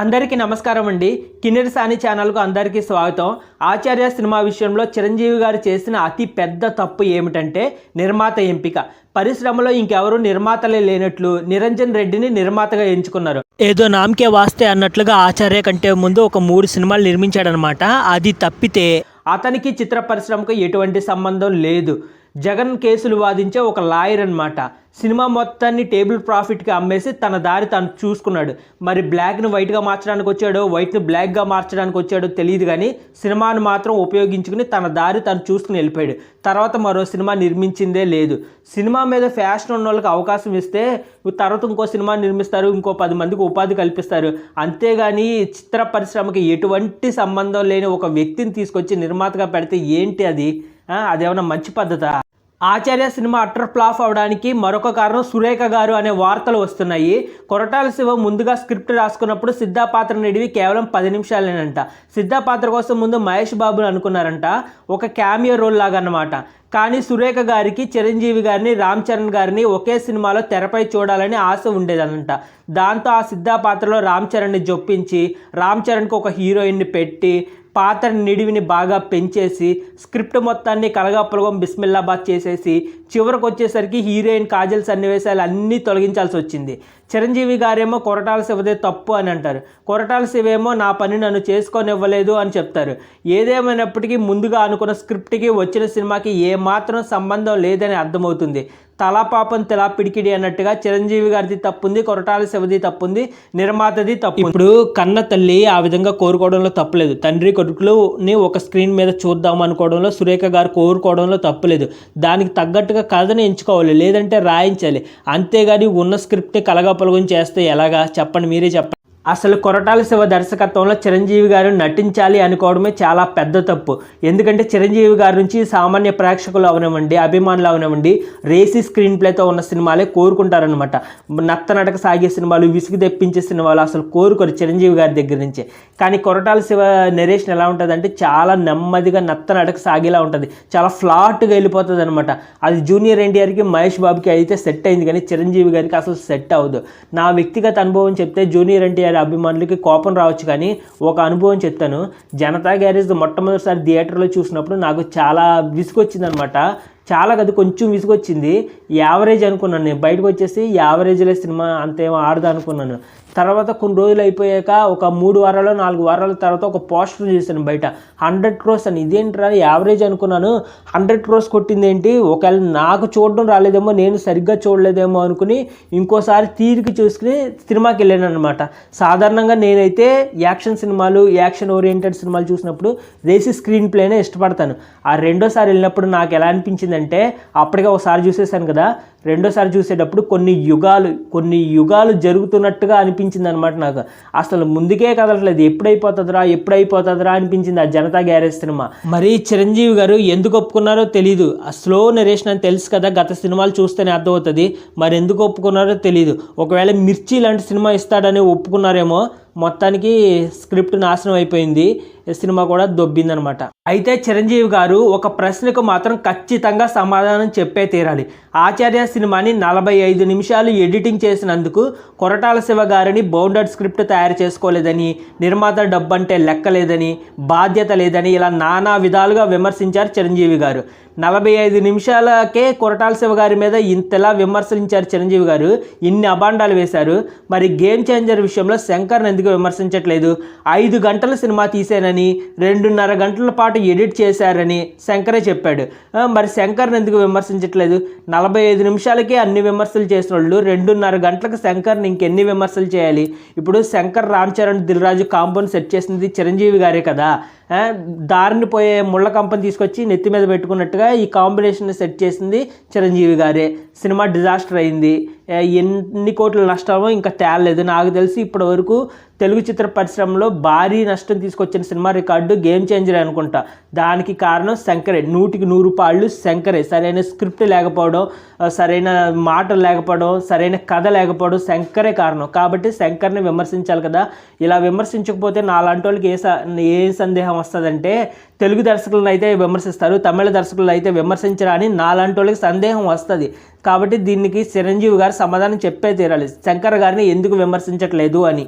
అందరికీ నమస్కారం అండి. కిన్నెర సాని ఛానల్కు అందరికీ స్వాగతం. ఆచార్య సినిమా విషయంలో చిరంజీవి గారు చేసిన అతి పెద్ద తప్పు ఏమిటంటే నిర్మాత ఎంపిక. పరిశ్రమలో ఇంకెవరు నిర్మాతలే లేనట్లు నిరంజన్ రెడ్డిని నిర్మాతగా ఎంచుకున్నారు. ఏదో నామకే వాస్తే అన్నట్లుగా ఆచార్య కంటే ముందు ఒక మూడు సినిమాలు నిర్మించాడనమాట. అది తప్పితే అతనికి చిత్ర పరిశ్రమకు ఎటువంటి సంబంధం లేదు. జగన్ కేసులు వాదించే ఒక లాయర్ అన్నమాట. సినిమా మొత్తాన్ని టేబుల్ ప్రాఫిట్కి అమ్మేసి తన దారి తను చూసుకున్నాడు. మరి బ్లాక్ని వైట్గా మార్చడానికి వచ్చాడో వైట్ని బ్లాక్గా మార్చడానికి వచ్చాడో తెలియదు కానీ సినిమాను మాత్రం ఉపయోగించుకుని తన దారి తను చూసుకుని వెళ్ళిపోయాడు. తర్వాత మరో సినిమా నిర్మించిందే లేదు. సినిమా మీద ఫ్యాషన్ ఉన్న వాళ్ళకి అవకాశం ఇస్తే తర్వాత ఇంకో సినిమా నిర్మిస్తారు ఇంకో పది మందికి ఉపాధి కల్పిస్తారు. అంతేగాని చిత్ర పరిశ్రమకి ఎటువంటి సంబంధం లేని ఒక వ్యక్తిని తీసుకొచ్చి నిర్మాతగా పెడితే ఏంటి అది? అదేమన్నా మంచి పద్ధతా? ఆచార్య సినిమా అట్టర్ ఫ్లాప్ అవడానికి మరొక కారణం సురేఖ గారు అనే వార్తలు వస్తున్నాయి. కొరటాల శివ ముందుగా స్క్రిప్ట్ రాసుకున్నప్పుడు సిద్ధా పాత్ర నిడివి కేవలం పది నిమిషాలేనంట. సిద్ధా పాత్ర కోసం ముందు మహేష్ బాబుని అనుకున్నారంట. ఒక క్యామియో రోల్ లాగా అన్నమాట కానీ సురేఖ గారికి చిరంజీవి గారిని రామ్ చరణ్ గారిని ఒకే సినిమాలో తెరపై చూడాలని ఆశ ఉండేదనంట. దాంతో ఆ సిద్ధా పాత్రలో రామ్ చరణ్ని జొప్పించి రామ్ చరణ్కి ఒక హీరోయిన్ని పెట్టి పాత్ర నిడివిని బాగా పెంచేసి స్క్రిప్ట్ మొత్తాన్ని కలగాపులగం బిస్మిల్లాబాద్ చేసేసి చివరికి వచ్చేసరికి హీరోయిన్ కాజల్ సన్నివేశాలు అన్నీ తొలగించాల్సి వచ్చింది. చిరంజీవి గారేమో కొరటాల శివదే తప్పు అని అంటారు. కొరటాల శివేమో నా పని నన్ను చేసుకోనివ్వలేదు అని చెప్తారు. ఏదేమైనప్పటికీ ముందుగా అనుకున్న స్క్రిప్ట్కి వచ్చిన సినిమాకి ఏమాత్రం సంబంధం లేదని అర్థమవుతుంది. తలాపాపం తెలా పిడికిడి అన్నట్టుగా చిరంజీవి గారిది తప్పుంది కొరటాల శివది తప్పుంది నిర్మాతది తప్పు ఇప్పుడు కన్న తల్లి ఆ విధంగా కోరుకోవడంలో తప్పులేదు. తండ్రి కొడుకులుని ఒక స్క్రీన్ మీద చూద్దాం అనుకోవడంలో సురేఖ గారు కోరుకోవడంలో తప్పులేదు. దానికి తగ్గట్టుగా కథని ఎంచుకోవాలి లేదంటే రాయించాలి. అంతేగాని ఉన్న స్క్రిప్ట్ని కలగపలగం చేస్తే ఎలాగా? చెప్పండి మీరే చెప్పండి. అసలు కొరటాల శివ దర్శకత్వంలో చిరంజీవి గారు నటించాలి అనుకోవడమే చాలా పెద్ద తప్పు. ఎందుకంటే చిరంజీవి గారి నుంచి సామాన్య ప్రేక్షకులు అవనివ్వండి అభిమానులు అవనివ్వండి రేసీ స్క్రీన్ ప్లేతో ఉన్న సినిమాలే కోరుకుంటారనమాట నత్త నడక సాగే సినిమాలు విసుగు తెప్పించే సినిమాలు అసలు కోరుకోరు చిరంజీవి గారి దగ్గర నుంచే. కానీ కొరటాల శివ నరేషన్ ఎలా ఉంటుందంటే చాలా నెమ్మదిగా నత్త నడక సాగేలా ఉంటుంది. చాలా ఫ్లాట్గా వెళ్ళిపోతుంది అనమాట అది జూనియర్ ఎన్టీఆర్కి మహేష్ బాబుకి అయితే సెట్ అయింది కానీ చిరంజీవి గారికి అసలు సెట్ అవ్వదు. నా వ్యక్తిగత అనుభవం చెప్తే జూనియర్ ఎన్టీఆర్ అభిమానులకి కోపం రావచ్చు కానీ ఒక అనుభవం చెప్తాను. జనతా గ్యారేజ్ మొట్టమొదటిసారి థియేటర్లో చూసినప్పుడు నాకు చాలా విసుగొచ్చిందనమాట. చాలా కదా కొంచెం విసుగొచ్చింది. యావరేజ్ అనుకున్నాను నేను. బయటకు వచ్చేసి యావరేజ్లే సినిమా అంతేమో ఆడదా అనుకున్నాను. తర్వాత కొన్ని రోజులు అయిపోయాక ఒక మూడు వారాలు నాలుగు వారాల తర్వాత ఒక పోస్టర్ చూశాను బయట. హండ్రెడ్ క్రోస్ అని. ఇదేంట్రా యావరేజ్ అనుకున్నాను. హండ్రెడ్ క్రోస్ కొట్టింది ఏంటి ఒకవేళ నాకు చూడడం రాలేదేమో నేను సరిగ్గా చూడలేదేమో అనుకుని ఇంకోసారి తీరికి చూసుకుని సినిమాకి వెళ్ళాను అనమాట సాధారణంగా నేనైతే యాక్షన్ సినిమాలు యాక్షన్ ఓరియంటెడ్ సినిమాలు చూసినప్పుడు రేసి స్క్రీన్ ప్లేనే ఇష్టపడతాను. ఆ రెండోసారి వెళ్ళినప్పుడు నాకు ఎలా అనిపించిందంటే అప్పటికే ఒకసారి చూసేసాను కదా రెండోసారి చూసేటప్పుడు కొన్ని యుగాలు కొన్ని యుగాలు జరుగుతున్నట్టుగా అనిపించింది అనమాట నాకు. అసలు ముందుకే కదలట్లేదు. ఎప్పుడైపోతుందిరా ఎప్పుడైపోతుందిరా అనిపించింది ఆ జనతా గ్యారేజ్ సినిమా. మరి చిరంజీవి గారు ఎందుకు ఒప్పుకున్నారో తెలియదు ఆ స్లో నరేషన్ అని తెలుసు కదా గత సినిమాలు చూస్తేనే అర్థమవుతుంది. మరి ఎందుకు ఒప్పుకున్నారో తెలియదు ఒకవేళ మిర్చి లాంటి సినిమా ఇస్తాడని ఒప్పుకున్నారేమో మొత్తానికి స్క్రిప్ట్ నాశనం అయిపోయింది. సినిమా కూడా దొబ్బిందనమాట అయితే చిరంజీవి గారు ఒక ప్రశ్నకు మాత్రం ఖచ్చితంగా సమాధానం చెప్పే తీరాలి. ఆచార్య సినిమాని నలభై ఐదు నిమిషాలు ఎడిటింగ్ చేసినందుకు కొరటాల శివ గారిని బౌండెడ్ స్క్రిప్ట్ తయారు చేసుకోలేదని నిర్మాత డబ్బు అంటే లెక్కలేదని బాధ్యత లేదని ఇలా నానా విధాలుగా విమర్శించారు చిరంజీవి గారు. నలభై ఐదు నిమిషాలకే కొరటాల శివ గారి మీద ఇంతలా విమర్శించారు చిరంజీవి గారు. ఇన్ని అబాండాలు వేశారు. మరి గేమ్ చేంజర్ విషయంలో శంకర్ని ఎందుకు విమర్శించట్లేదు? ఐదు గంటల సినిమా తీసానని రెండున్నర గంటల పాటు ఎడిట్ చేశారని శంకరే చెప్పాడు. మరి శంకర్ని ఎందుకు విమర్శించట్లేదు? నలభై ఐదు నిమిషాలకే అన్ని విమర్శలు చేసిన వాళ్ళు రెండున్నర గంటలకు శంకర్ని ఇంకెన్ని విమర్శలు చేయాలి? ఇప్పుడు శంకర్ రామ్ చరణ్ దిల్రాజు కాంపౌండ్ సెట్ చేసింది చిరంజీవి గారే కదా. దారిని పోయే ముళ్ళ కంపని తీసుకొచ్చి నెత్తి మీద పెట్టుకున్నట్టుగా ఈ కాంబినేషన్ సెట్ చేసింది చిరంజీవి గారే. సినిమా డిజాస్టర్ అయింది. ఎన్ని కోట్ల నష్టమో ఇంకా తేలలేదు నాకు తెలిసి ఇప్పటి వరకు తెలుగు చిత్ర పరిశ్రమలో భారీ నష్టం తీసుకొచ్చిన సినిమా రికార్డు గేమ్ చేంజర్ అనుకుంటా. దానికి కారణం శంకరే. నూటికి నూరు పాళ్ళు శంకరే. సరైన స్క్రిప్ట్ లేకపోవడం సరైన మాటలు లేకపోవడం సరైన కథ లేకపోవడం శంకరే కారణం. కాబట్టి శంకర్ని విమర్శించాలి కదా. ఇలా విమర్శించకపోతే నాలాంటి వాళ్ళకి ఏ స- ఏ సందేహం వస్తుందంటే తెలుగు దర్శకులను అయితే విమర్శిస్తారు తమిళ దర్శకులను అయితే విమర్శించరా అని నాలాంటి వాళ్ళకి సందేహం వస్తుంది. కాబట్టి దీనికి చిరంజీవి గారు సమాధానం చెప్పే తీరాలి. శంకర్ గారిని ఎందుకు విమర్శించట్లేదు అని.